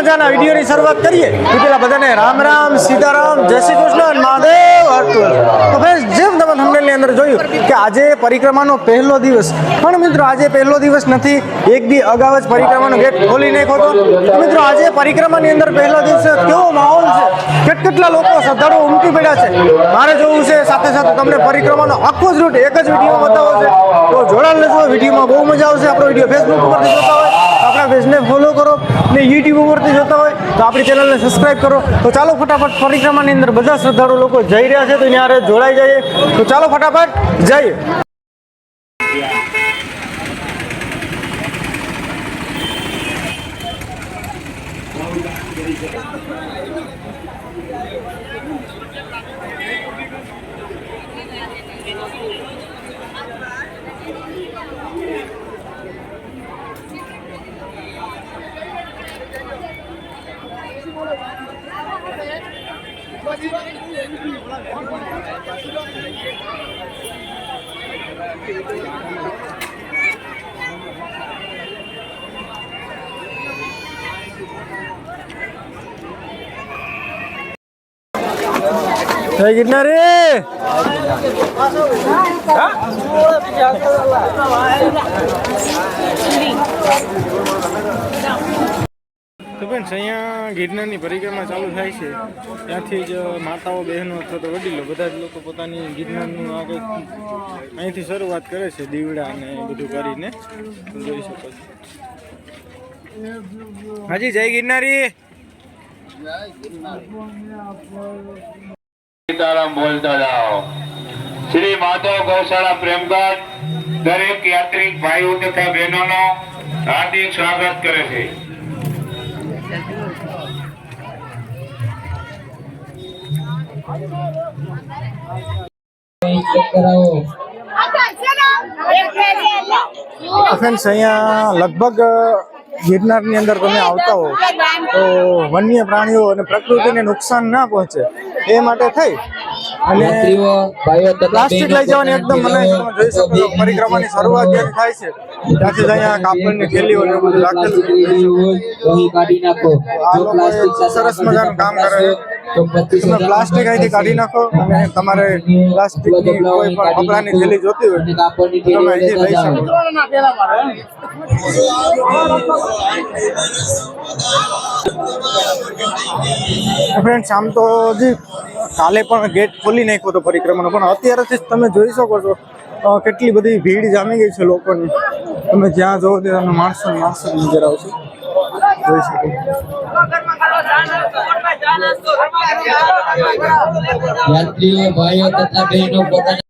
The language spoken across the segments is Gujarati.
મજાના વિડીયોની શરૂઆત કરીએ. તો પેલા બધાને રામ રામ, સીતારામ, જય શ્રી કૃષ્ણ મહાદેવ હરતુલ તો ફ્રેન્ડ્સ જેમ તમે થંબનેલની અંદર જોયું કે આજે પરિક્રમાનો પહેલો દિવસ. પણ મિત્રો, આજે પહેલો દિવસ નથી, એક બી અગાઉ જ પરિક્રમાનો ગેટ ખોલી નાખ્યો તો મિત્રો, આજે પરિક્રમાની અંદર પહેલો દિવસે કેવો માહોલ છે? કેટ કેટલા લોકો શ્રદ્ધાળુઓ ઉમટી પડ્યા છે? મારે જોવું છે, સાથે સાથે તમને પરિક્રમાનો આખો જ રૂટ એક જ વિડીયોમાં બતાવો છે. તો જોડાણ લેજો વિડીયોમાં બહુ મજા આવશે. આપણો વીડિયો ફેસબુક ઉપરથી જોતા હોય. આપણા પેજને ફોલો કરો ને યુટ્યુબ ઉપરથી જોતા હોય તો આપણી ચેનલને સબસ્ક્રાઇબ કરો. તો ચાલો ફટાફટ પરિક્રમાની અંદર બધા શ્રદ્ધાળુ લોકો જઈ રહ્યા છે તો ત્યાં જોડાઈ જઈએ. તો ચાલો ફટાફટ જઈએ. જય ગિરનારી તો બેન અહીંયા ગિરનારની પરિક્રમા ચાલુ થાય છે. ત્યાંથી જ માતાઓ, બહેનો અથવા તો વડીલો બધા જ લોકો પોતાની ગિરનારનું આગળ અહીંથી શરૂઆત કરે છે, દીવડા અને બધું કરીને જોઈ શકો છો. હાજી, જય ગિરનારી. સીતારામ બોલતા જાઓ. શ્રી માધવ ગૌશાળા પ્રેમગઢ દરેક યાત્રિક ભાઈઓ તથા બહેનોનો હાર્દિક સ્વાગત કરે છે. ફ્રેન્ડ્સ અહીંયા લગભગ ગિરનારની અંદર તમે આવતા હો તો વન્ય પ્રાણીઓ અને પ્રકૃતિને નુકસાન ના પહોંચે એ માટે થઈ. અને પ્લાસ્ટિક લઈ જવાની એકદમ મનાઈ જોઈ શકો પરિક્રમાની શરૂઆત થાય છે ત્યાંથી જ અહીંયા કાપડની થેલીઓ ને બધું રાખેલું આ લોકો સરસ મજાનું કામ કરે છે. તમે પ્લાસ્ટિક અહીંથી કાઢી નાખો અને તમારે પ્લાસ્ટિકની કોઈ પણ કપડાની થેલી જોતી હોય તમે અહીંથી લઈ શકો. જાઓ. ફ્રેન્ડ્સ આમ તો હજી કાલે પણ ગેટ ખોલી નાખ્યો હતો પરિક્રમાનો પણ અત્યારેથી જ તમે જોઈ શકો છો કેટલી બધી ભીડ જામી ગઈ છે લોકોની. તમે જ્યાં જોવો ત્યાં તમને માણસો માણસો નજર આવશે. જોઈ શકો. યાત્રીઓ ભાઈઓ તથા બહેનો પોતાના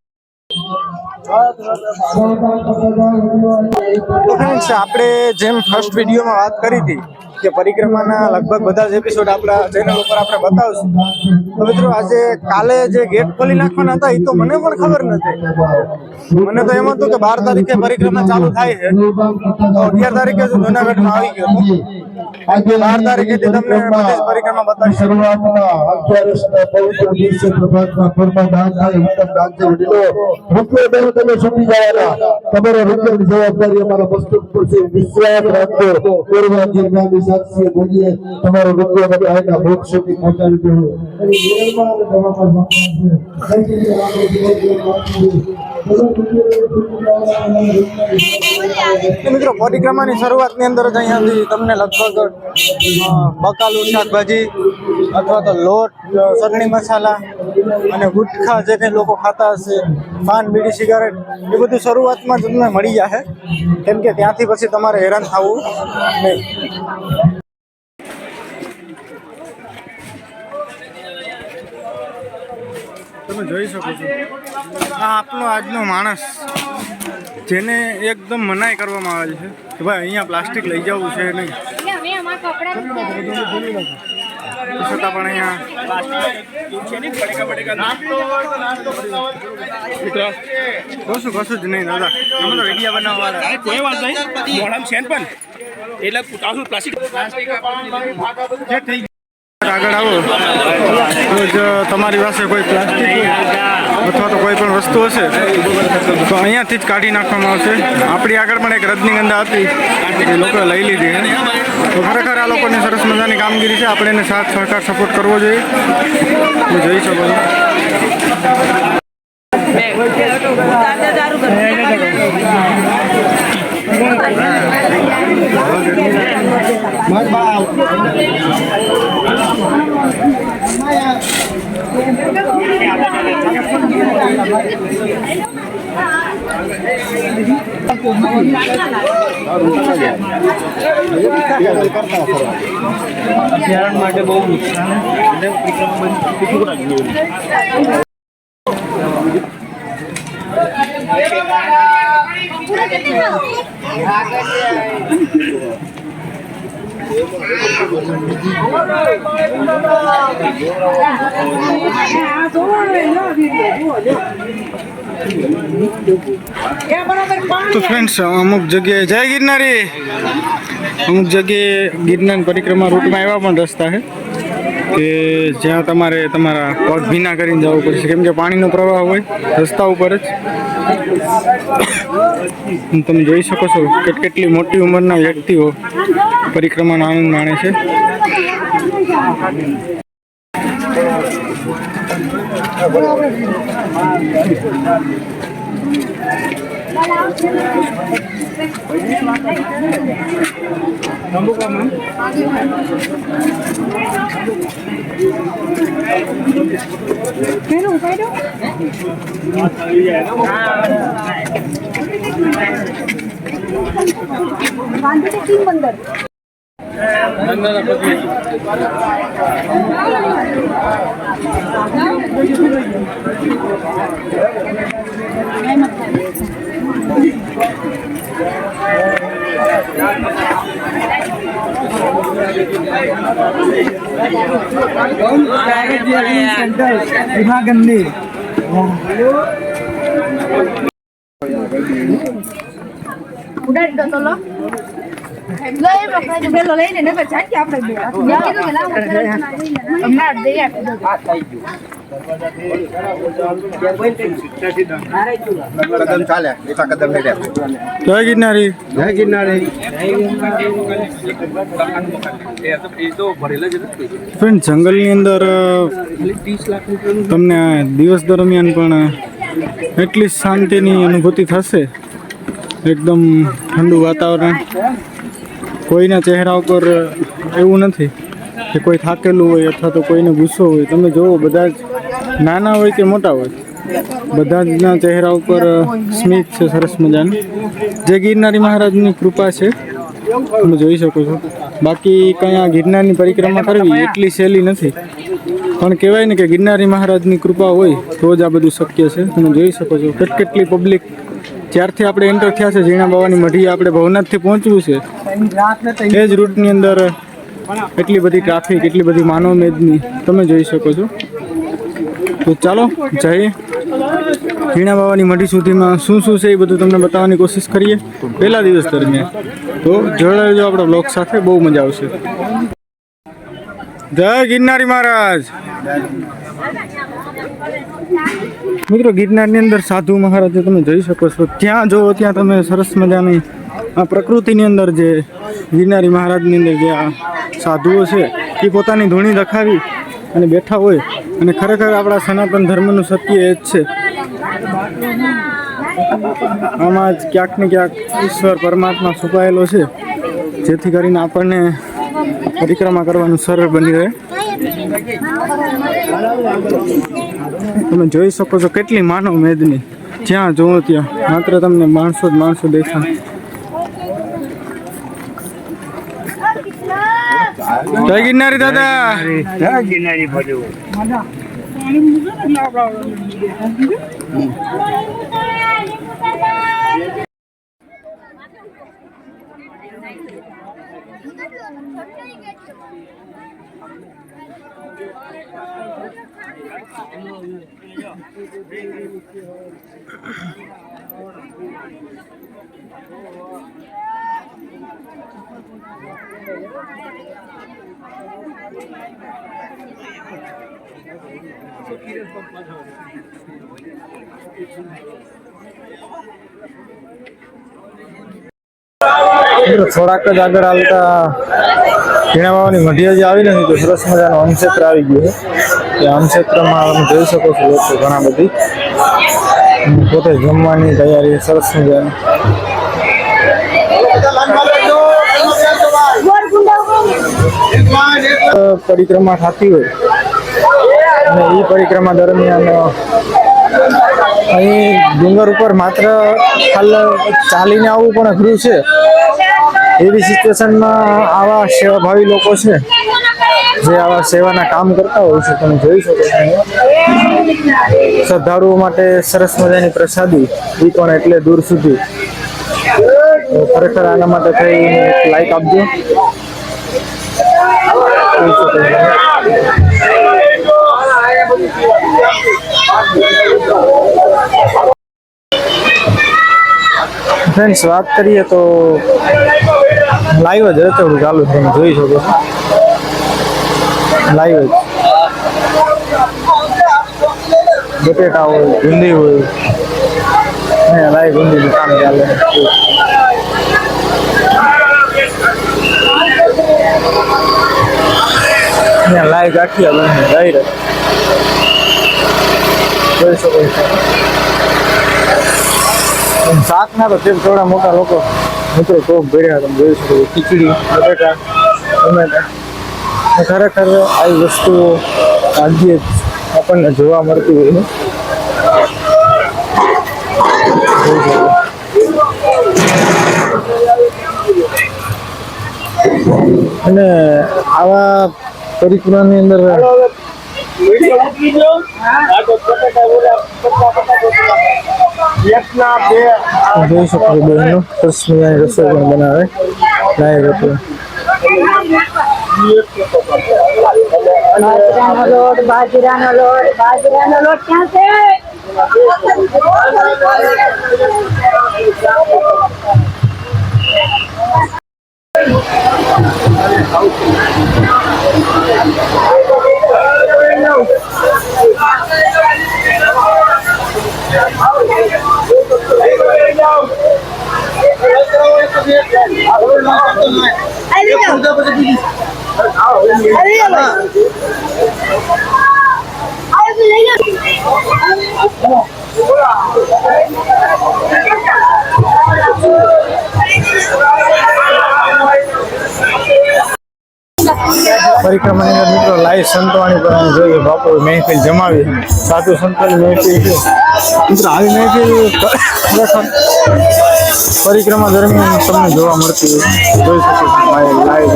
આપણે જેમ ફર્સ્ટ વિડીયોમાં વાત કરી હતી કે પરિક્રમાના લગભગ બધા જ એપિસોડ આપણા ચેનલ ઉપર આપણે બતાવશું. તો મિત્રો, આજે કાલે જે ગેટ ખોલી નાખવાના હતા એ તો મને પણ ખબર નથી. મને તો એમ હતું કે બાર તારીખે પરિક્રમા ચાલુ થાય છે. તો અગિયાર તારીખે જ જુનાગઢમાં આવી ગયો હતો. બાર તારીખેથી તમને બધી પરિક્રમા બતાવીશ. શરૂઆતમાં અગિયારસના પવિત્ર દિવસે પ્રભાતમાં ફરમાન દાન થાય ઉત્તમ દાનથી વડીલો રૂપિયા બેનો તમે છૂટી જવાના તમારા રૂપિયાની જવાબદારી અમારા વસ્તુ પર છે વિશ્વાસ રાખો પૂર્વા ગિરનારની સાક્ષીએ બોલીએ, તમારો રૂપિયો બધા આયના ભોગ સુધી પહોંચાડી દેવો મિત્રો પરિક્રમાની શરૂઆતની અંદર જ અહીંયાથી તમને લગભગ બકાલું શાકભાજી અથવા તો લોટ ચટણી મસાલા અને ગુટખા જે કંઈ લોકો ખાતા હશે પાન બીડી સિગારેટ એ બધું શરૂઆતમાં જ તમને મળી જશે કેમ કે ત્યાંથી પછી તમારે હેરાન થવું નહીં તમે જોઈ શકો છો આ આપણો આજનો માણસ જેને એકદમ મનાઈ કરવામાં આવેલ છે કે ભાઈ અહીંયા પ્લાસ્ટિક લઈ જવું છે નહીં એટલે અમે અમારા કપડાં છતાં પણ અહીંયા? કશું કશું જ નહીં દાદા. અમે તો વીડિયો બનાવવા કોઈ વાત નહીં. મોઢામાં છે પણ. એટલે ઉતાવળ પ્લાસ્ટિક આગળ આવો. તો તમારી પાસે કોઈ પ્લાસ્ટિક અથવા તો કોઈ પણ વસ્તુ હશે તો અહીંયાથી જ કાઢી નાખવામાં આવશે. આપણી આગળ પણ એક રજનીગંધા હતી એ લોકોએ લઈ લીધી. તો ખરેખર આ લોકોની સરસ મજાની કામગીરી છે. આપણે એને સાથ, સહકાર સપોર્ટ કરવો જોઈએ. તમે જોઈ શકો છો અભયારણ માટે બહુ નુકસાન આ જોવા તો ફ્રેન્ડ્સ અમુક જગ્યાએ જય ગિરનારી. અમુક જગ્યાએ ગિરનાર પરિક્રમા રૂટમાં એવા પણ રસ્તા છે કે જ્યાં તમારે તમારા પગ ભીના કરીને જવું પડશે. કેમ કે પાણીનો પ્રવાહ હોય રસ્તા ઉપર જ. તમે જોઈ શકો છો કે કેટલી મોટી ઉંમરના વ્યક્તિઓ પરિક્રમાનો આનંદ માણે છે. Meron kayo? गांधी के तीन बंदर సెంటర్ విభాగండి ఉడాడు చలో ને પછી ચાકી આપણે બે મેં કીધું કે લાવો હમણાં દઈ આપી દો જય ગિરનારી. જય ગિરનારી. ફ્રેન્ડ જંગલની અંદર તમને દિવસ દરમિયાન પણ એટલી શાંતિની અનુભૂતિ થશે. એકદમ ઠંડુ વાતાવરણ. કોઈના ચહેરા ઉપર એવું નથી કે કોઈ થાકેલું હોય અથવા તો કોઈને ગુસ્સો હોય. તમે જુઓ બધા જ નાના હોય કે મોટા હોય, બધા જના ચહેરા ઉપર સ્મિત છે, સરસ મજાનું. જે ગિરનારી મહારાજની કૃપા છે, તમે જોઈ શકો છો. બાકી કંઈ આ ગિરનારની પરિક્રમા કરવી એટલી સહેલી નથી. પણ કહેવાય ને કે ગિરનારી મહારાજની કૃપા હોય તો જ આ બધું શક્ય છે. તમે જોઈ શકો છો કેટ કેટલી પબ્લિક જ્યારથી આપણે એન્ટર થયા છે, ઝીણા બાવાની મઢી આપણે ભવનાથથી પહોંચવું છે એ રૂટની અંદર એટલી બધી ટ્રાફિક એટલી બધી માનવ મેદની. તમે જોઈ શકો છો. તો ચાલો જઈએ ઝીણા બાવાની મઢી સુધીમાં શું શું છે એ બધું તમને બતાવવાની કોશિશ કરીએ પહેલા દિવસ દરમિયાન. તો જોડાજો આપણા બ્લોગ સાથે. બહુ મજા આવશે. જય ગિરનારી મહારાજ. મિત્રો, ગિરનારની અંદર સાધુ મહારાજ તમે જોઈ શકો છો. ત્યાં જો, ત્યાં તમે સરસ મજાની આ પ્રકૃતિની અંદર જે ગિરનારી મહારાજની અંદર જે આ સાધુઓ છે, એ પોતાની ધૂણી રખાવી અને બેઠા હોય અને ખરેખર આપણા સનાતન ધર્મનું સત્ય એ જ છે. આમાં જ ક્યાંક ને ક્યાંક ઈશ્વર પરમાત્મા છુપાયેલો છે, જેથી કરીને આપણને પરિક્રમા કરવાનું સરળ બની રહે. તમે જોઈ શકો છો કેટલી માનવ મેદની. જ્યાં જુઓ ત્યાં માત્ર તમને માણસો જ માણસો દેખાય. જય ગિરનારી દાદા જય ગિરનારી ભજો Thank you. થોડાક જ આગળ આવતા ઘીણા બાવાની મઢિયા જે આવી નથી તો સરસ મજાનું અમક્ષેત્ર આવી ગયું છે. એ અમક્ષેત્રમાં તમે જોઈ શકો છો ઘણા બધી. પોતે જમવાની તૈયારી સરસ મજાની. પરિક્રમા થતી હોય અને એ પરિક્રમા દરમિયાન અહીં ડુંગર ઉપર માત્ર હાલ ચાલીને આવવું પણ અઘરું છે એવી સિચ્યુએશનમાં આવા સેવાભાવી લોકો છે, જે આવા સેવાના કામ કરતા હોય છે તમે જોઈ શકો છો. શ્રદ્ધાળુઓ માટે સરસ મજાની પ્રસાદી એ પણ એટલે દૂર સુધી ખરેખર આના માટે થઈ લાઈક આપજો. ફ્રેન્ડ્સ, વાત કરીએ તો લાઈવ જ રચવડું ચાલુ છે તમે જોઈ શકો છો. લાઈવ જ. બટેટા હોય ભૂંદી હોય. લાઈવ ભીંડીનું કામ ચાલે. અહીંયા લાઈવ ગાંઠિયા બને ડાયરેક્ટ જોઈ શકો છો. અને ના તો તેમ થોડા મોટા લોકો મિત્રો કોક ભર્યા તમે જોઈ શકો ખીચડી, બટેટા, ટમેટા. ખરેખર આવી વસ્તુઓ આજે આપણને જોવા મળતી હોય અને આવા પરિક્રમાની અંદર જોઈ શકો છો બહેનો સરસ મજાની રસોઈ પણ બનાવે. લાઈવ હતું. બાજરાનો લોટ બાજરાનો લોટ બાજરાનો લોટ ક્યાં છે? આવી જાઓ આવી જાઓ ભાઈ. આવો તો લઈ જાઓ પરિક્રમાની અંદર મિત્રો લાઈવ સંતવાણી અમે જોઈએ. બાપુ મહેફિલ જમાવી. સાધુ સંતોની મહેફિલ છે. મિત્રો આવી મહેફિલ પરિક્રમા દરમિયાન તમને જોવા મળતી જોઈ શકો છો લાઈવ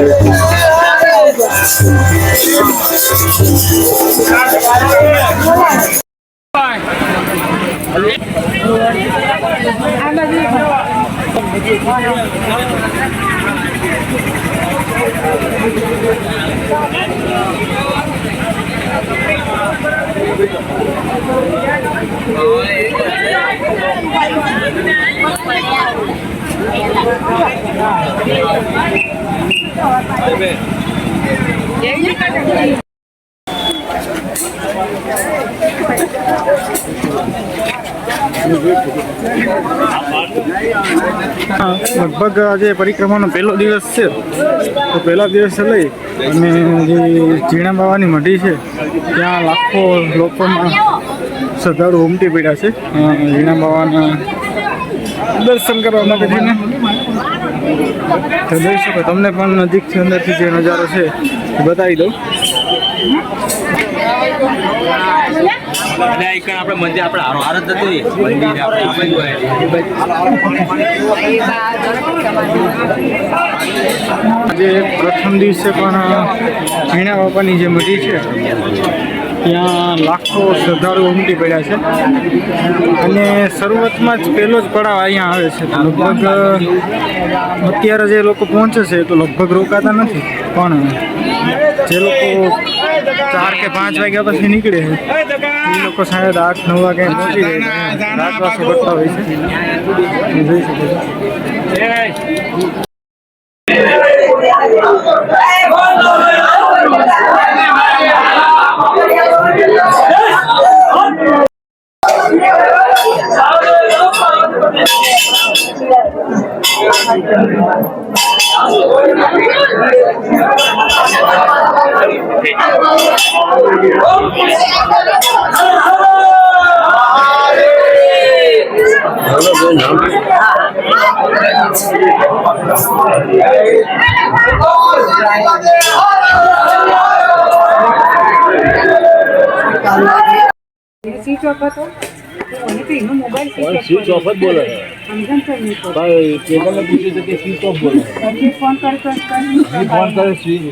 Hãy subscribe લગભગ આજે પરિક્રમાનો પહેલો દિવસ છે. તો પહેલા દિવસે લઈ અને જે ઝીણા બાવાની મઢી છે, ત્યાં લાખો લોકોમાં શ્રદ્ધાળુ ઉમટી પડ્યા છે. ઝીણા બાવાના દર્શન કરવા માટે થઈને તો જોઈ શકો, તમને પણ નજીકથી અંદરથી જે નજારો છે બતાવી દઉં. અને એક આપણે મંદિર, આપણે હારો હાર જ જતું મંદિર આ આજે પ્રથમ દિવસે પણ ઝીણા બાપાની જે મઢી છે. ત્યાં લાખો શ્રદ્ધાળુઓ ઉમટી પડ્યા છે. અને શરૂઆતમાં જ પહેલો જ પડાવ અહીંયા આવે છે. લગભગ, અત્યારે જે લોકો પહોંચે છે તો લગભગ રોકાતા નથી, પણ જે લોકો ચાર કે પાંચ વાગ્યા પછી નીકળે, એ લોકો શાયદ આઠ, નવ વાગે પહોંચી જાય છે. રાતવાસો કરતા હોય છે. જોઈ શકો છો. સ્વિચ ઓફ હતો મને તો એનો મોબાઈલ સ્વિચ ઓફ જ બોલે તો. પડે. કેબલને પૂછ્યું કે સ્વિચ ઓફ બોલે. ફોન કરી કરી ફોન કરે સ્વિચ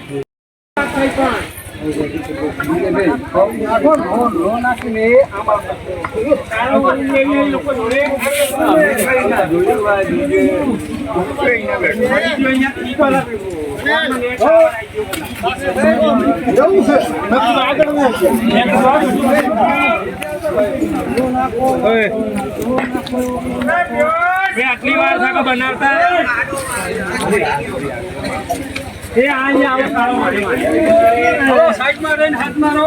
આટલી વાર થાકો બનાવતા એ અહીંયા આવો કાળો સાઈડમાં રહીને હાથ મારો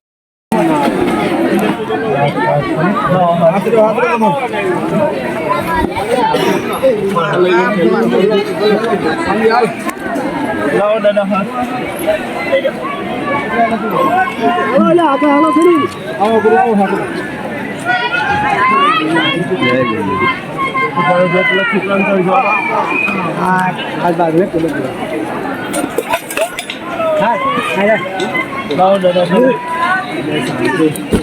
lâu đây đâu hả ơ là cả lâu không đi ờ cũng lâu hả hai hai ba mét của mình hai hai đây đâu đây đâu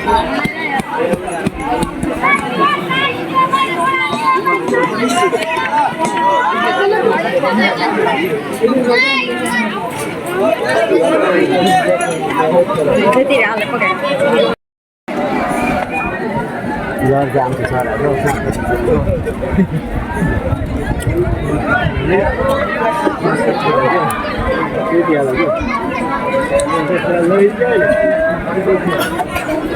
你在地上不敢。你要这样子下来，又是。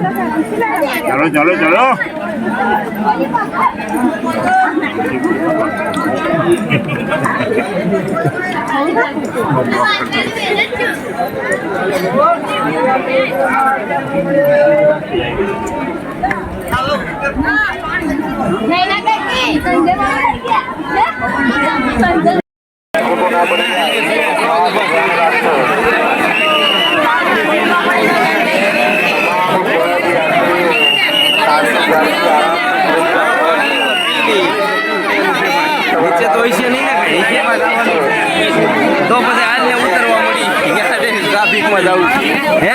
ચલો ચલો નહીં ના કઈ સંજય સંજય નીચે તો હશે નહીં ને કઈ નીચે તો પછી આજને ઉતરવા મળી આવું જવું હે?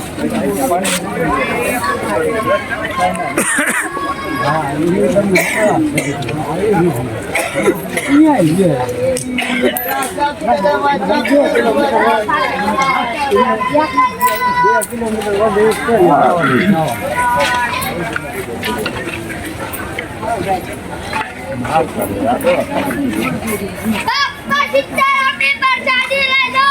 પપ્પા સિત્તેર આપણી પર ચાલી લેજો